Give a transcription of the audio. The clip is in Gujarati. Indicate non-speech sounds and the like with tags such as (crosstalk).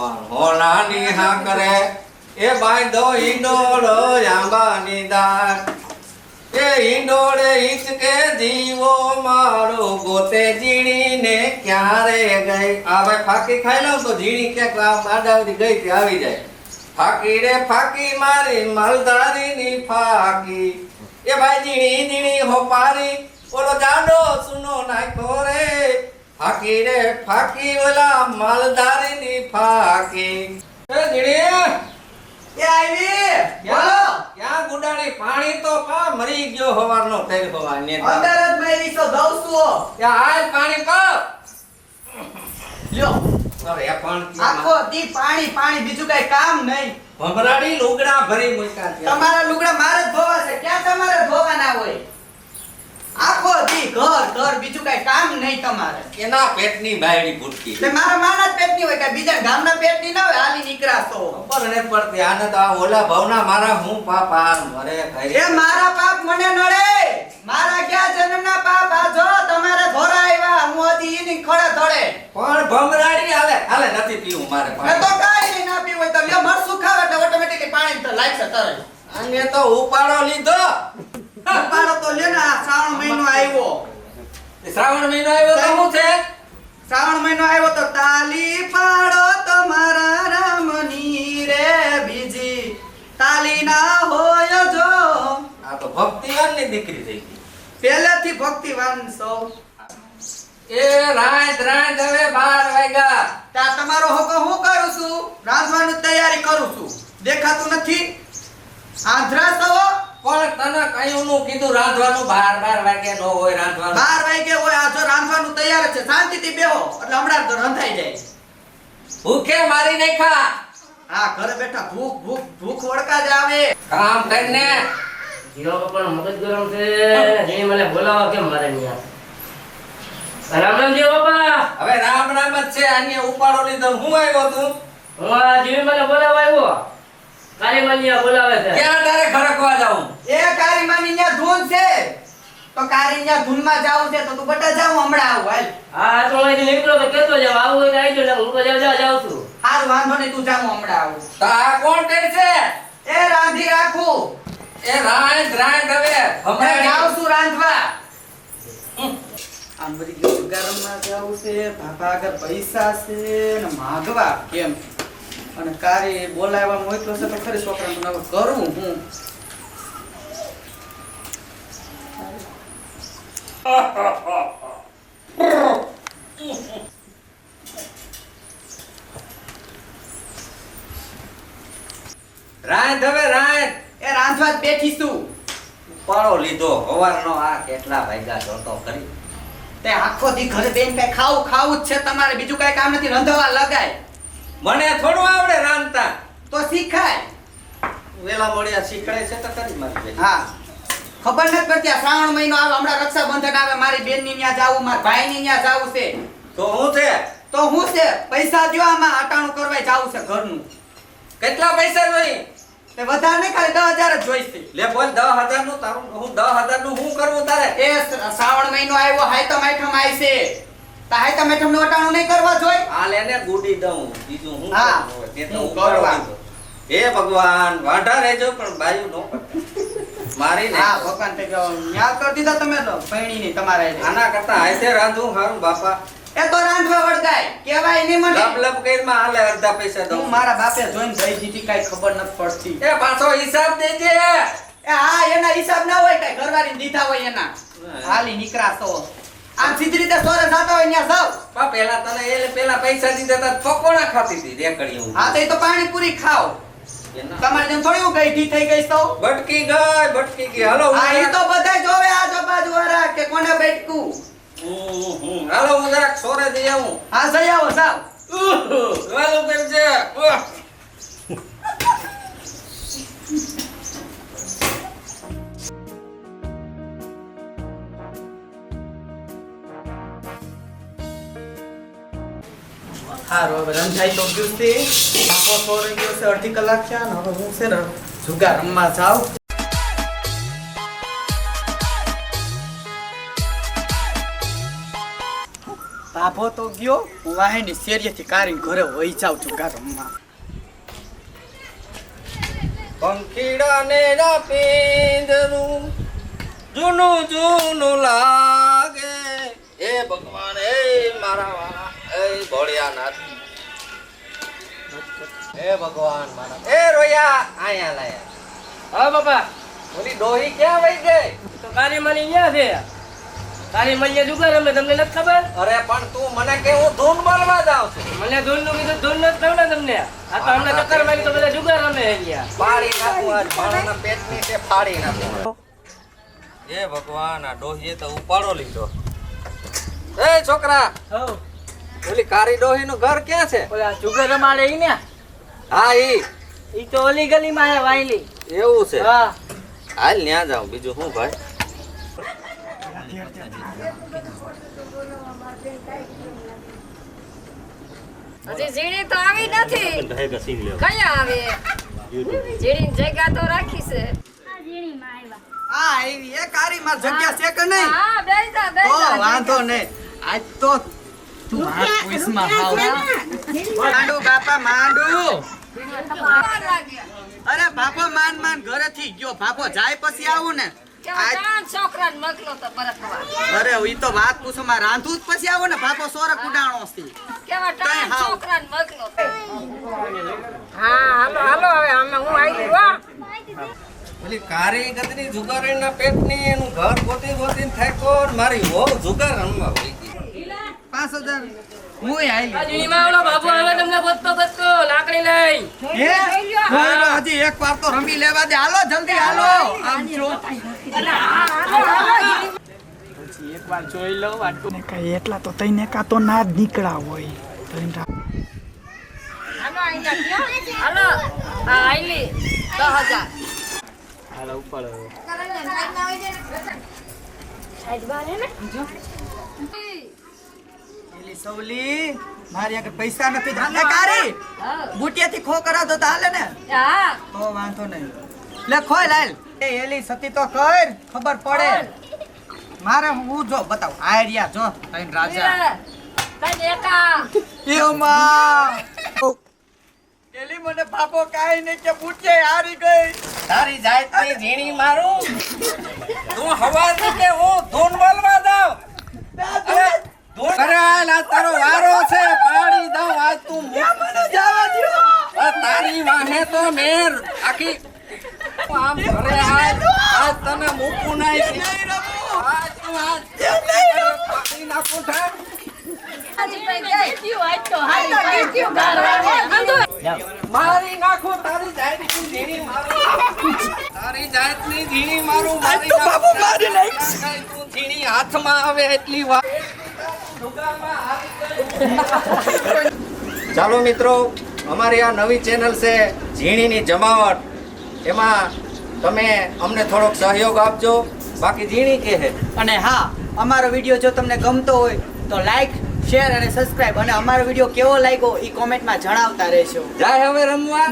ભગવાન હોનાની હા કરે એ બાંધો હિંડોળો આંબાની દાળ એ હિંડોળે હિંચકે જીવો મારો ગોતે જીણીને ક્યારે ગઈ? આ ભાઈ ફાકી ખાઈ લઉં તો જીણી ક્યાંક આ આડાવડી ગઈ તે આવી જાય. ફાકી રે ફાકી મારી, માલધારીની ફાકી. એ ભાઈ જીણી જીણી હોપારી, ઓલો જાડો સુનો નાખ્યો રે. ફાકી રે ફાકી ઓલા માલધારીની ફાકી. એ જીણી એ આવી? બોલો. ક્યાં ગુડાણી? પાણી તો પા મરી ગયો હવારનો થઈ હવા ને અંદર જ મેરી છો દઉં છું ત્યાં હાલ પાણી કપ લ્યો. અરે આ પણ આખો દી પાણી પાણી બીજું કઈ કામ નહીં. ભમરાડી લુગડા ભરી મૂક્યા તમારા લુગડા મારે ધોવા છે. ક્યાં તમારે ધોવાના હોય? આખો દી ઘર ઘર બીજું કઈ કામ નહીં તમારે. એના પેટની બાયડી ભૂટકી એટલે મારા માના પેટની હોય કે બીજા ગામના પેટની ના હોય હાલી નીકળાશો. ખબર ને પડતી આને તો આ ઓલા ભાવના મારા હું પાપા મરે એ મારા પાપ મને નડે. મારા ક્યાં જન્મના પાપ? આ જો તમારે ધોરા આવ્યા હું હતી ઈની ખડે ધોળે પણ ભમરાડી હાલે હાલે નથી પીવું મારે પાણી તો કાઈ નહીં ના પીવું હોય તો લ્યો મરસું ખાવ એટલે ઓટોમેટિકલી પાણી તો લાગશે તરત આને તો ઉપાડો લીધો. ઉપાડો તો લે ને શ્રાવણ મહિનો આવ્યો. શ્રાવણ મહિનો આવ્યો તો શું છે? શ્રાવણ મહિનો આવ્યો તો તાલી પાડો તમારા રામની રે બીજી. તાલી ના હોય જો. આ તો ભક્તિવાનની દીકરી થઈ ગઈ. પહેલેથી ભક્તિવાન સૌ એ રાત રાત હવે બાર વાગ્યા. ત્યાં તમારો હોકો હું કરું છું? રાંધવાની તૈયારી કરું છું. દેખાતું નથી? આંધ્રા સવો? પણ તને કયું નું કીધું રાંધવાનું બાર બાર વાગે નો હોય રાંધવાનું. બાર વાગે હોય આ જો રાંધવાનું તૈયાર છે શાંતિથી બેહો. એટલે હમણાં તો રંધાઈ જાય. ભૂખે મારી નાખા. હા ઘરે બેઠા ભૂખ ભૂખ ભૂખ વળકા જ આવે. કામ કરીને. જીરો પણ મગજ ગરમ છે. જે મને બોલાવો કેમ મારે અહીંયા? રામ રામ જીવો બાપા હવે રામ રામ જ છે આની ઉપાડો લીધો હું આવ્યો તું? હું આ જીવી મને બોલાવા આવ્યો. કાલી મલિયા બોલાવે છે. ક્યાં તારે ખરકવા જાઉં? એ કારી માની ન્યા ધૂન છે. તો કારી ન્યા ધૂનમાં જાવું છે તો તું બટા જાવ હમણાં આવું હાલ. હા તો અહીંથી નીકળો તો કેતો જાવ આવું હોય તો આવી જાવ હું તો જાવ જાવ જાવ છું. હારું વાંધો નહીં તું જાવ હમણાં આવું. તો આ કોણ કહે છે? એ રાંધી રાખું. એ રાંધ રાંધ હવે. હમણાં જાવ છું રાંધવા. આમ બધી ગરમમાં જાવું છે ભાભા આગળ પૈસા છે ને માગવા કેમ? અને કારી બોલાવવા મોકલો છે તો ખરી છોકરાનું કરું હું. રાંધ હવે રાંધ. એ રાંધવા જ બેઠી છું. ઉપાડો લીધો. હવારનો આ કેટલા વાગ્યા જોતો કરી. તે આખો દી ઘરે બેન કઈ ખાવું ખાવું જ છે. તમારે બીજું કઈ કામ નથી. રંધવા લગાય. મને થોડું આવડે રાંધતા. તો શીખાય. વેલા મળ્યા શીખડે છે તો કરી મારી હા. ખબર નથી પડતી આ શ્રાવણ મહિનો આવે હમણાં રક્ષાબંધન આવે મારી બેનની ત્યાં જાવું મારા ભાઈ ની ત્યાં જાવું છે. તો હું છે? તો હું છે? પૈસા જો આમાં અટાણું કરવા જાવું છે ઘરનું. કેટલા પૈસા જોઈ તે વધારે નહીં ખાલી દસ હજાર જ જોઈશે લે બોલ દસ હજારનું તારું હું દસ હજારનું હું કરવું તારે? એ શ્રાવણ મહિનો આવ્યો હાઈતમ આઈટમ આવી છે. તો તમે તમને વટાણું નહીં કરવા જોઈ? આ લેને ગુડી દઉં. બીજું હું હા, તે તો કરવા. હે ભગવાન વાંઢા રહેજો પણ બાયુ નો મારી ને હા ભગવાન તે ન્યા કરી દીધા તમે તો પૈણી ની તમારે આના કરતા હાથે રાંધું હારું બાપા. એ તો રાંધવા વળગાય. કેવાય નહીં મને. લપ લપ કરીને હાલે અડધા પૈસા દઉં. હું મારા બાપે જોઈને જઈ દીધી કાંઈ ખબર નથી પડતી. એ પાછો હિસાબ દેજે. એ હા એના હિસાબ ના હોય કાંઈ ઘરવાળીને દીધા હોય એના. હાલી નીકળાશો આમ સીધી રીતે સોરે જાતો હોય ત્યાં જાવ બા પેલા તને એ પેલા પૈસા દીધા તા પકોડા ખાતી હતી રેકડીયું હા તો એ તો પાણીપુરી ખાવ એના. તમારે જેમ થોડી હું ગઈઢી થઈ ગઈ સૌ. ભટકી ગઈ ભટકી ગઈ. હાલો હા એ તો બધા જોવે આજુબાજુ વાળા કે કોને હમ. હાલો હું જરાક સોરે જઈ આવું. હા જઈ આવો સાવ. હાલો કરજે ઉહ. રંજાઈ તો ગયું સોરી હું છે ને જુગાર રમવા જાઉં. ઘરે વહી જાઉં છું ગાર રમવા. પંખીડાને ના જૂનું જૂનું લાગે. એ ભગવાન, એ મારા ભોળિયાનાથ. એ ભગવાન મારા. એ રોયા આયા લાયા. હા બાપા. ઓલી ડોહી ક્યાં વઈ ગઈ? તો કારી મળી ક્યાં છે. કારી મળીએ જુગાર અમે તમને નથી ખબર? અરે પણ તું મને કે હું ધૂન બોલવા જાઉં છું. મને ધૂનનું કીધું ધૂન નથી ને તમને? આ તો હમણાં ચક્કર મારી તો બધા જુગાર અમે નાખું આજ માણાના પેટની તે ફાડી નાખું. એ ભગવાન આ ડોહીએ તો ઉપાડો લીધો. એ છોકરા ઓલી કારી ડોહી નું ઘર ક્યાં છે? ઓલા જુગર અમારે ઈ ને? હા ઈ. ઈ તો ઓલી ગલીમાં હે વાયલી. એવું છે? હા. હાલ ન્યા જાઉં બીજું શું ભાઈ? હજી ઝીણી તો આવી નથી. કયા આવે? ઝીણી જગ્યા તો રાખી છે. આ આવી એ કારી માં જગ્યા છે કે નહીં? હા બેસા તો બેસા વાંધો નહીં. આજ તો તું આ ક્વિઝમાં હાવ માંડુ બાપા ગયો બાપો જાય પછી આવું ને અરે તો વાત પૂછો માં રાંધું જ પછી આવો ને બાપો સોરક ઉડાણો હા હાલો હાલો હું આવી ઓલી કારી જુગારીના પેટની એનું ઘર ગોતી ગોતી થાય કોણ મારી વહુ જુગાર રમવા પાંચ હજાર. હું આ ઓલો બાબુ આવે તમને બચતો બચતો લાકડી લઈ. હજી એક વાર તો રમી લેવા દે. હાલો જલ્દી હાલો. આમ જો. પછી જોઈ લો વાટકું કઈ એટલા તો તઈને કા તો ના જ નીકળા હોય. હાલો અહીંયા કયો હાલો હા આઈલી દસ હજાર. હાલો ઉપર એલી સવલી મારી આગળ પૈસા નથી ધાને કારી બુટિયાથી ખો કરા તો હાલે ને. હા. તો વાંધો નહીં. લે ખોય લાલ. એ એલી સતી તો કર ખબર પડે. મારે હું જો બતાવ. આયરિયા જો તૈન રાજા. તૈન એકા. માં એલી મને પાપો કાઈ નહીં કે બુટિયા હારી ગઈ. તારી જાતની ઝીણી મારું. તું હવા કે હું ધૂન બોલવા જાઉં. તારો વારો છે પાડી દઉં આજ તું મને જવા દ્યો? તારી વાહે તો મેર. આખી આમ આજ આજ તને મૂકું નહીં. નહીં આજ તું આજ પાડી નાખું ઠેર. મારી નાખો તારી ઝીણી મારું. તારી ઝીણી મારું મારી બાબુ મારી તું ઝીણી હાથમાં આવે એટલી વાર (laughs) ચાલો મિત્રો અમારી આ નવી ચેનલ છે ઝીણીની જમાવટ. એમાં તમે અમને થોડોક સહયોગ આપજો. બાકી ઝીણી કે અને હા અમારો વીડિયો જો તમને ગમતો હોય તો લાઈક શેર અને સબસ્ક્રાઇબ અને અમારો વીડિયો કેવો લાગ્યો એ કોમેન્ટમાં જણાવતા રહેશો જાય હવે રમવા.